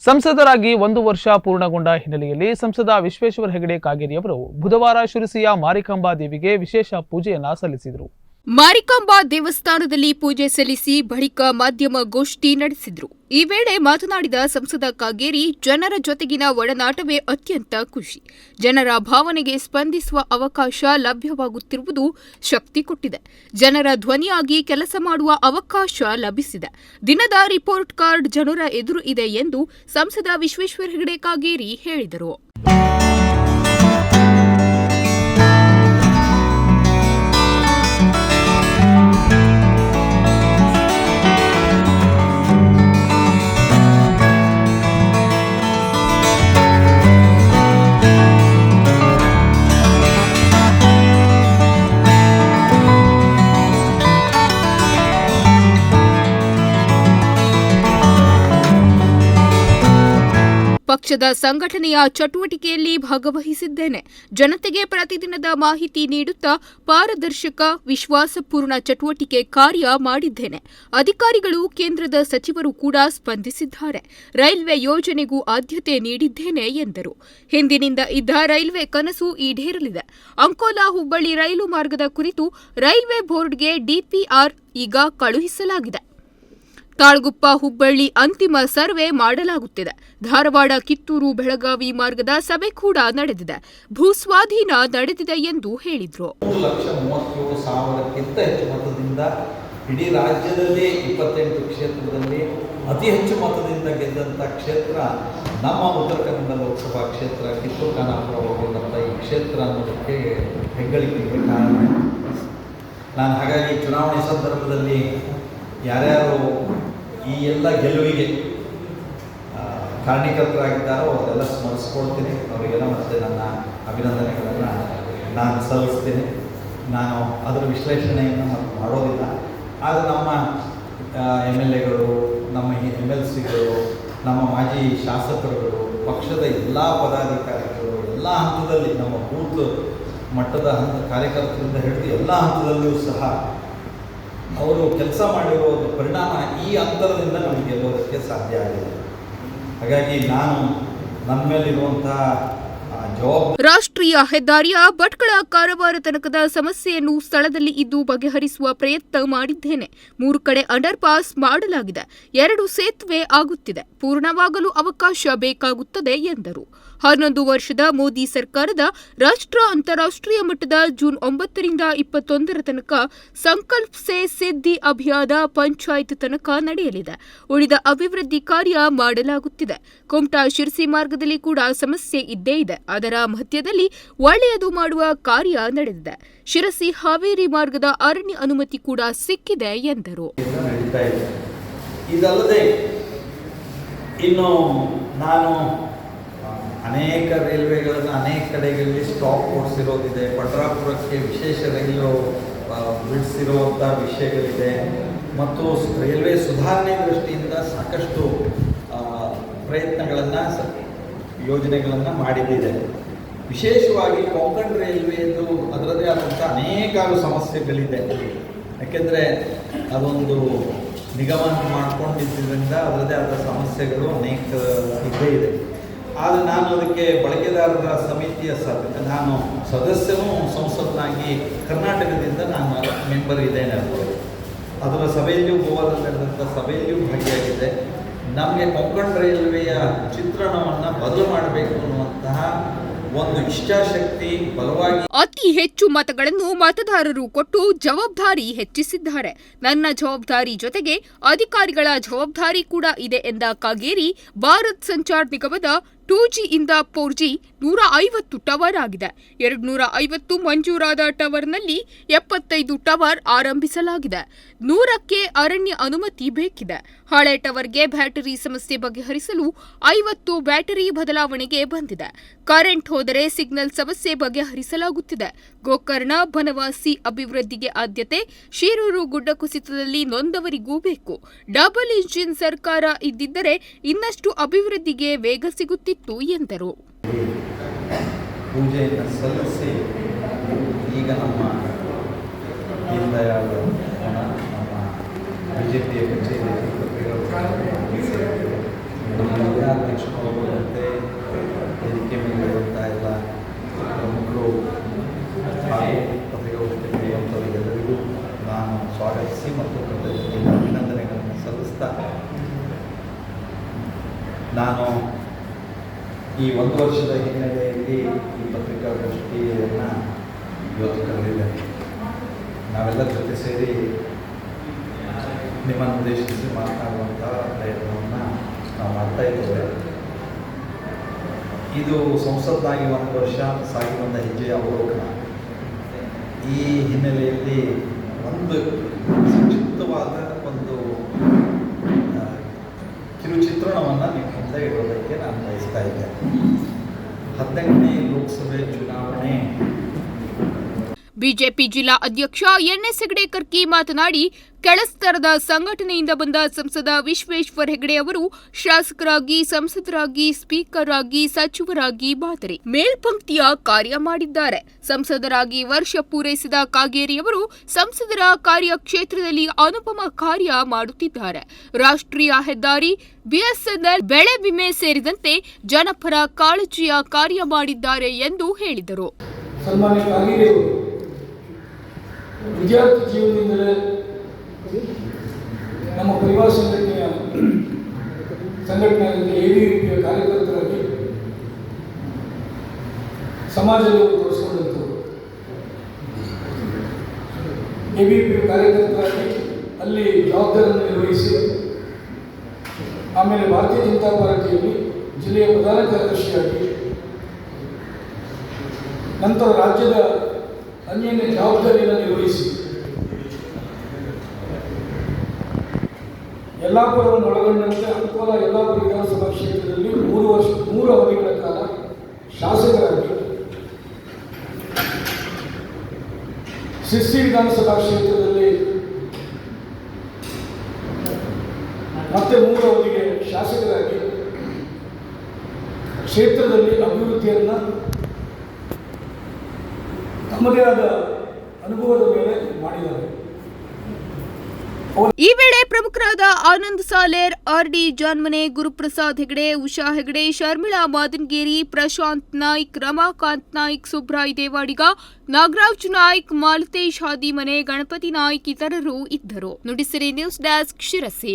ಸಂಸದರಾಗಿ ಒಂದು ವರ್ಷ ಪೂರ್ಣಗೊಂಡ ಹಿನ್ನೆಲೆಯಲ್ಲಿ ಸಂಸದ ವಿಶ್ವೇಶ್ವರ ಹೆಗಡೆ ಕಾಗೇರಿಯವರು ಬುಧವಾರ ಶಿರಸಿಯ ಮಾರಿಕಾಂಬಾ ದೇವಿಗೆ ವಿಶೇಷ ಪೂಜೆಯನ್ನ ಸಲ್ಲಿಸಿದರು. ಮಾರಿಕಾಂಬಾ ದೇವಸ್ಥಾನದಲ್ಲಿ ಪೂಜೆ ಸಲ್ಲಿಸಿ ಬಳಿಕ ಮಾಧ್ಯಮ ಗೋಷ್ಠಿ ನಡೆಸಿದ್ರು. ಈ ವೇಳೆ ಮಾತನಾಡಿದ ಸಂಸದ ಕಾಗೇರಿ, ಜನರ ಜೊತೆಗಿನ ಒಡನಾಟವೇ ಅತ್ಯಂತ ಖುಷಿ. ಜನರ ಭಾವನೆಗೆ ಸ್ಪಂದಿಸುವ ಅವಕಾಶ ಲಭ್ಯವಾಗುತ್ತಿರುವುದು ಶಕ್ತಿ ಕೊಟ್ಟಿದೆ. ಜನರ ಧ್ವನಿಯಾಗಿ ಕೆಲಸ ಮಾಡುವ ಅವಕಾಶ ಲಭಿಸಿದೆ. ದಿನದ ರಿಪೋರ್ಟ್ ಕಾರ್ಡ್ ಜನರ ಎದುರು ಇದೆ ಎಂದು ಸಂಸದ ವಿಶ್ವೇಶ್ವರ ಹೆಗಡೆ ಕಾಗೇರಿ ಹೇಳಿದರು. ಪಕ್ಷದ ಸಂಘಟನೆಯ ಚಟುವಟಿಕೆಯಲ್ಲಿ ಭಾಗವಹಿಸಿದ್ದೇನೆ. ಜನತೆಗೆ ಪ್ರತಿದಿನದ ಮಾಹಿತಿ ನೀಡುತ್ತಾ ಪಾರದರ್ಶಕ, ವಿಶ್ವಾಸಪೂರ್ಣ ಚಟುವಟಿಕೆ ಕಾರ್ಯ ಮಾಡಿದ್ದೇನೆ. ಅಧಿಕಾರಿಗಳು, ಕೇಂದ್ರದ ಸಚಿವರು ಕೂಡ ಸ್ಪಂದಿಸಿದ್ದಾರೆ. ರೈಲ್ವೆ ಯೋಜನೆಗೂ ಆದ್ಯತೆ ನೀಡಿದ್ದೇನೆ ಎಂದರು. ಹಿಂದಿನಿಂದ ಇದ್ದ ರೈಲ್ವೆ ಕನಸು ಈಡೇರಲಿದೆ. ಅಂಕೋಲಾ ಹುಬ್ಬಳ್ಳಿ ರೈಲು ಮಾರ್ಗದ ಕುರಿತು ರೈಲ್ವೆ ಬೋರ್ಡ್ಗೆ ಡಿಪಿಆರ್ ಈಗ ಕಳುಹಿಸಲಾಗಿದೆ. ತಾಳ್ಗುಪ್ಪ ಹುಬ್ಬಳ್ಳಿ ಅಂತಿಮ ಸರ್ವೆ ಮಾಡಲಾಗುತ್ತಿದೆ. ಧಾರವಾಡ, ಕಿತ್ತೂರು, ಬೆಳಗಾವಿ ಮಾರ್ಗದ ಸಭೆ ಕೂಡ ನಡೆದಿದೆ. ಭೂಸ್ವಾಧೀನ ನಡೆದಿದೆ ಎಂದು ಹೇಳಿದರು. ಇಡೀ ರಾಜ್ಯದಲ್ಲಿ ಇಪ್ಪತ್ತೆಂಟು ಕ್ಷೇತ್ರದಲ್ಲಿ ಅತಿ ಹೆಚ್ಚು ಮತದಿಂದ ಗೆದ್ದಂಥ ಕ್ಷೇತ್ರ ನಮ್ಮ ಉತ್ತರ ಕನ್ನಡ ಲೋಕಸಭಾ ಕ್ಷೇತ್ರ, ಕಿತ್ತೂರು, ಖಾನಾಪುರ ಹೋಗುವಂಥ ಈ ಕ್ಷೇತ್ರ ಅನ್ನೋದಕ್ಕೆ ಹೆಗ್ಗಳಿಕೆಗೆ ಕಾರಣ ನಾನು ಹಾಗಾಗಿ ಚುನಾವಣೆ ಸಂದರ್ಭದಲ್ಲಿ ಯಾರ್ಯಾರು ಈ ಎಲ್ಲ ಗೆಲುವಿಗೆ ಕಾರಣೀಕರ್ತರಾಗಿದ್ದಾರೋ ಅವರೆಲ್ಲ ಸ್ಮರಿಸ್ಕೊಳ್ತೀನಿ. ಅವರಿಗೆಲ್ಲ ಮತ್ತೆ ನನ್ನ ಅಭಿನಂದನೆಗಳನ್ನು ನಾನು ಸಲ್ಲಿಸ್ತೀನಿ. ನಾನು ಅದರ ವಿಶ್ಲೇಷಣೆಯನ್ನು ಮಾಡೋದಿಲ್ಲ. ಆದರೆ ನಮ್ಮ ಎಂ ಎಲ್ ಎಗಳು, ನಮ್ಮ ಎಂ ಎಲ್ ಸಿಗಳು, ನಮ್ಮ ಮಾಜಿ ಶಾಸಕರುಗಳು, ಪಕ್ಷದ ಎಲ್ಲ ಪದಾಧಿಕಾರಿಗಳು, ಎಲ್ಲ ಹಂತದಲ್ಲಿ ನಮ್ಮ ಬೂತ್ ಮಟ್ಟದ ಹಂತ ಕಾರ್ಯಕರ್ತರಿಂದ ಹಿಡಿದು ಎಲ್ಲ ಹಂತದಲ್ಲಿಯೂ ಸಹ ಅವರು ಕೆಲಸ ಮಾಡಿರೋ ಪರಿಣಾಮ ಈ ಅಂತರದಿಂದ ನಮಗೆ ಗೆಲ್ಲೋದಕ್ಕೆ ಸಾಧ್ಯ ಆಗಿದೆ. ಹಾಗಾಗಿ ನಾನು ನನ್ನ ಮೇಲಿರುವಂತಹ ರಾಷ್ಟ್ರೀಯ ಹೆದ್ದಾರಿಯ ಭಟ್ಕಳ ಕಾರವಾರ ತನಕದ ಸಮಸ್ಯೆಯನ್ನು ಸ್ಥಳದಲ್ಲಿ ಇದ್ದು ಬಗೆಹರಿಸುವ ಪ್ರಯತ್ನ ಮಾಡಿದ್ದೇನೆ. ಮೂರು ಕಡೆ ಅಂಡರ್ ಪಾಸ್ ಮಾಡಲಾಗಿದೆ. ಎರಡು ಸೇತುವೆ ಆಗುತ್ತಿದೆ. ಪೂರ್ಣವಾಗಲು ಅವಕಾಶ ಬೇಕಾಗುತ್ತದೆ ಎಂದರು. ಹನ್ನೊಂದು ವರ್ಷದ ಮೋದಿ ಸರ್ಕಾರದ ರಾಷ್ಟ್ರ ಅಂತಾರಾಷ್ಟ್ರೀಯ ಮಟ್ಟದ ಜೂನ್ ಒಂಬತ್ತರಿಂದ ಇಪ್ಪತ್ತೊಂದರ ತನಕ ಸಂಕಲ್ಪ ಸೆ ಸಿದ್ಧಿ ಅಭಿಯಾನ ಪಂಚಾಯತ್ ತನಕ ನಡೆಯಲಿದೆ. ಉಳಿದ ಅಭಿವೃದ್ಧಿ ಕಾರ್ಯ ಮಾಡಲಾಗುತ್ತಿದೆ. ಕುಮಟಾ ಶಿರಸಿ ಮಾರ್ಗದಲ್ಲಿ ಕೂಡ ಸಮಸ್ಯೆ ಇದ್ದೇ ಇದೆ. ಅದರ ಮಧ್ಯದಲ್ಲಿ ಒಳ್ಳೆಯದು ಮಾಡುವ ಕಾರ್ಯ ನಡೆದಿದೆ. ಶಿರಸಿ ಹಾವೇರಿ ಮಾರ್ಗದ ಅರಣ್ಯ ಅನುಮತಿ ಕೂಡ ಸಿಕ್ಕಿದೆ ಎಂದರು. ಇದಲ್ಲದೆ ಇನ್ನು ನಾನು ಅನೇಕ ರೈಲ್ವೆಗಳನ್ನು ಅನೇಕ ಕಡೆಗಳಲ್ಲಿ ಸ್ಟಾಪ್ ಕೊಡಿಸಿರೋದಿದೆ. ಪಟ್ರಾಪುರಕ್ಕೆ ವಿಶೇಷ ರೈಲು ಬಿಡಿಸಿರುವಂಥ ವಿಷಯಗಳಿದೆ. ಮತ್ತು ರೈಲ್ವೆ ಸುಧಾರಣೆ ದೃಷ್ಟಿಯಿಂದ ಸಾಕಷ್ಟು ಪ್ರಯತ್ನಗಳನ್ನು ಯೋಜನೆಗಳನ್ನು ಮಾಡಿದ್ದಿದೆ. ವಿಶೇಷವಾಗಿ ಕೊಂಕಣ್ ರೈಲ್ವೆದು ಅದರದೇ ಆದಂಥ ಅನೇಕಾರು ಸಮಸ್ಯೆಗಳಿದೆ. ಯಾಕೆಂದರೆ ಅದೊಂದು ನಿಗಮ ಮಾಡ್ಕೊಂಡಿದ್ದರಿಂದ ಅದರದೇ ಆದ ಸಮಸ್ಯೆಗಳು ಅನೇಕ, ಇದ್ದೇ ಇದೆ. ಆದರೆ ನಾನು ಅದಕ್ಕೆ ಬಳಕೆದಾರರ ಸಮಿತಿಯ ಸದಸ್ಯ ನಾನು ಸದಸ್ಯನೂ ಸಂಸದನಾಗಿ ಕರ್ನಾಟಕದಿಂದ ನಾನು ಮೆಂಬರ್ ಇದ್ದೇನೆ ಅನ್ಬೋದು ಅದರ ಸಭೆಯಲ್ಲಿಯೂ ಗೋವಾದಲ್ಲಿ ನಡೆದಂಥ ಸಭೆಯಲ್ಲಿಯೂ ಭಾಗಿಯಾಗಿದೆ ನಮಗೆ ಕೊಂಕಣ್ ರೈಲ್ವೆಯ ಚಿತ್ರಣವನ್ನು ಬದಲು ಮಾಡಬೇಕು ಅನ್ನುವಂತಹ ಒಂದು ಇಚ್ಛಾಶಕ್ತಿ ಬಲವಾಗಿ ಅತಿ ಹೆಚ್ಚು ಮತಗಳನ್ನು ಮತದಾರರು ಕೊಟ್ಟು ಜವಾಬ್ದಾರಿ ಹೆಚ್ಚಿಸಿದ್ದಾರೆ. ನನ್ನ ಜವಾಬ್ದಾರಿ ಜೊತೆಗೆ ಅಧಿಕಾರಿಗಳ ಜವಾಬ್ದಾರಿ ಕೂಡ ಇದೆ ಎಂದ ಕಾಗೇರಿ, ಭಾರತ್ ಸಂಚಾರ್ ನಿಗಮದ ಟೂ ಜಿಯಿಂದ ಫೋರ್ ಜಿ ನೂರ ಐವತ್ತು ಟವರ್ ಆಗಿದೆ. ಎರಡು ನೂರ ಐವತ್ತು ಮಂಜೂರಾದ ಟವರ್ನಲ್ಲಿ ಎಪ್ಪತ್ತೈದು ಟವರ್ ಆರಂಭಿಸಲಾಗಿದೆ. ನೂರಕ್ಕೆ ಅರಣ್ಯ ಅನುಮತಿ ಬೇಕಿದೆ. ಹಳೆ ಟವರ್ಗೆ ಬ್ಯಾಟರಿ ಸಮಸ್ಯೆ ಬಗೆಹರಿಸಲು ಐವತ್ತು ಬ್ಯಾಟರಿ ಬದಲಾವಣೆಗೆ ಬಂದಿದೆ. ಕರೆಂಟ್ ಹೋದರೆ ಸಿಗ್ನಲ್ ಸಮಸ್ಯೆ ಬಗೆಹರಿಸಲಾಗುತ್ತಿದೆ. ಗೋಕರ್ಣ, ಬನವಾಸಿ ಅಭಿವೃದ್ಧಿಗೆ ಆದ್ಯತೆ, ಶಿರೂರು ಗುಡ್ಡ ಕುಸಿತದಲ್ಲಿ ನೊಂದವರಿಗೂ ಬೇಕು. ಡಬಲ್ ಇಂಜಿನ್ ಸರ್ಕಾರ ಇದ್ದಿದ್ದರೆ ಇನ್ನಷ್ಟು ಅಭಿವೃದ್ಧಿಗೆ ವೇಗ ಸಿಗುತ್ತಿತ್ತು ಎಂದರು. ಈಗ ನಮ್ಮ ನಮ್ಮ ಬಿ ಜೆ ಪಿಯ ಕಚೇರಿಯಲ್ಲಿ ಅಧ್ಯಕ್ಷರು ಅವರಂತೆ ವೇದಿಕೆ ಮೇಲೆ ಇರುವಂಥ ಎಲ್ಲ ಪ್ರಮುಖರು ಹಾಗೂ ಪತ್ರಿಕಾಗೋಷ್ಠಿಗಳಿರುವಂಥವರಿಗೆಲ್ಲರಿಗೂ ನಾನು ಸ್ವಾಗತಿಸಿ ಮತ್ತು ಅಭಿನಂದನೆಗಳನ್ನು ಸಲ್ಲಿಸ್ತಾ ನಾನು ಈ ಒಂದು ವರ್ಷದ ಹಿನ್ನೆಲೆಯಲ್ಲಿ ಈ ಪತ್ರಿಕಾಗೋಷ್ಠಿಯನ್ನು ಇವತ್ತು ಕರೆದಿದ್ದೇನೆ. ನಾವೆಲ್ಲ ಜೊತೆ ಸೇರಿ ನಿಮ್ಮನ್ನು ಉದ್ದೇಶಿಸಿ ಮಾತನಾಡುವಂಥ ಪ್ರಯತ್ನವನ್ನು ನಾವು ಮಾಡ್ತಾ ಇದ್ದೇವೆ ಇದು ಸಂಸತ್ತಾಗಿ ಒಂದು ವರ್ಷ ಸಾಗಿ ಬಂದ ಹೆಜ್ಜೆಯ ಅವಲೋಕನ ಈ ಹಿನ್ನೆಲೆಯಲ್ಲಿ ಒಂದು ಸಂಕ್ಷಿಪ್ತವಾದ ಒಂದು ಕಿರುಚಿತ್ರಣವನ್ನು ನಿಮ್ಮ ಮುಂದೆ ಇಡೋದಕ್ಕೆ ನಾನು ಬಯಸ್ತಾ ಇದ್ದೆ ಹದಿನೆಂಟನೇ ಲೋಕಸಭೆ ಚುನಾವಣೆ ಬಿಜೆಪಿ ಜಿಲ್ಲಾ ಅಧ್ಯಕ್ಷ ಎನ್ಎಸ್ ಹೆಗಡೆ ಕರ್ಕಿ ಮಾತನಾಡಿ ಕೆಳಸ್ತರದ ಸಂಘಟನೆಯಿಂದ ಬಂದ ಸಂಸದ ವಿಶ್ವೇಶ್ವರ ಹೆಗಡೆ ಅವರು ಶಾಸಕರಾಗಿ, ಸಂಸದರಾಗಿ ಸ್ಪೀಕರ್ ಆಗಿ ಸಚಿವರಾಗಿ ಮಾದರಿ ಮೇಲ್ಪಂಕ್ತಿಯ ಕಾರ್ಯ ಮಾಡಿದ್ದಾರೆ. ಸಂಸದರಾಗಿ ವರ್ಷ ಪೂರೈಸಿದ ಕಾಗೇರಿಯವರು ಸಂಸದರ ಕಾರ್ಯಕ್ಷೇತ್ರದಲ್ಲಿ ಅನುಪಮ ಕಾರ್ಯ ಮಾಡುತ್ತಿದ್ದಾರೆ. ರಾಷ್ಟ್ರೀಯ ಹೆದ್ದಾರಿ ಬಿಎಸ್ಎನ್ಎಲ್ ಬೆಳೆ ವಿಮೆ ಸೇರಿದಂತೆ ಜನಪರ ಕಾಳಜಿಯ ಕಾರ್ಯ ಮಾಡಿದ್ದಾರೆ ಎಂದು ಹೇಳಿದರು. ವಿದ್ಯಾರ್ಥಿ ಜೀವನದಿಂದಲೇ ನಮ್ಮ ಪರಿವಾರ ಸಂಘಟನೆಯ ಸಂಘಟನೆಯಲ್ಲಿ ಎ ಡಿ ಪಿಯ ಕಾರ್ಯಕರ್ತರಾಗಿ ಸಮಾಜದಲ್ಲಿ ತೋರಿಸಿಕೊಂಡಂಥವರು. ಎ ಬಿ ಪಿ ಕಾರ್ಯಕರ್ತರಾಗಿ ಅಲ್ಲಿ ಜವಾಬ್ದಾರಿಯನ್ನು ನಿರ್ವಹಿಸಿ, ಆಮೇಲೆ ಭಾರತೀಯ ಜನತಾ ಪಾರ್ಟಿಯಲ್ಲಿ ಜಿಲ್ಲೆಯ ಪ್ರಧಾನ ಕಾರ್ಯದರ್ಶಿಯಾಗಿ ನಂತರ ರಾಜ್ಯದ ಅನ್ಯಾನ್ಯ ಜವಾಬ್ದಾರಿಯನ್ನು ನಿರ್ವಹಿಸಿ ಯಲ್ಲಾಪುರವನ್ನು ಒಳಗೊಂಡಂತೆ ಅಂಕೋಲ ಯಲ್ಲಾಪುರ ವಿಧಾನಸಭಾ ಕ್ಷೇತ್ರದಲ್ಲಿ ಮೂರು ವರ್ಷ, ಮೂರು ಅವಧಿಗಳ ಕಾಲ ಶಾಸಕರಾಗಿ ಸಿಸ್ಸಿ ವಿಧಾನಸಭಾ ಕ್ಷೇತ್ರದಲ್ಲಿ ಮತ್ತೆ ಮೂರು ಅವಧಿಗೆ ಶಾಸಕರಾಗಿ ಕ್ಷೇತ್ರದಲ್ಲಿ ಅಭಿವೃದ್ಧಿಯನ್ನು ತಮ್ಮದೇ ಅನುಭವದ ಮೇಲೆ ಮಾಡಿದ್ದಾರೆ. ಈ ವೇಳೆ ಪ್ರಮುಖರಾದ ಆನಂದ್ ಸಾಲೇರ್, ಆರ್ ಡಿ ಜಾನ್ಮನೆ ಗುರುಪ್ರಸಾದ್ ಹೆಗಡೆ, ಉಷಾ ಹೆಗಡೆ, ಶರ್ಮಿಳಾ ಮಾದನ್ಗೇರಿ, ಪ್ರಶಾಂತ್ ನಾಯ್ಕ್, ರಮಾಕಾಂತ್ ನಾಯ್ಕ್, ಸುಬ್ರಾಯ್ ದೇವಾಡಿಗ, ನಾಗರಾಜ್ ನಾಯ್ಕ್, ಮಾಲತೇಶ್ ಹಾದಿಮನೆ, ಗಣಪತಿ ನಾಯ್ಕ್ ಇತರರು ಇದ್ದರು. Nudisiri news desk Sirsi.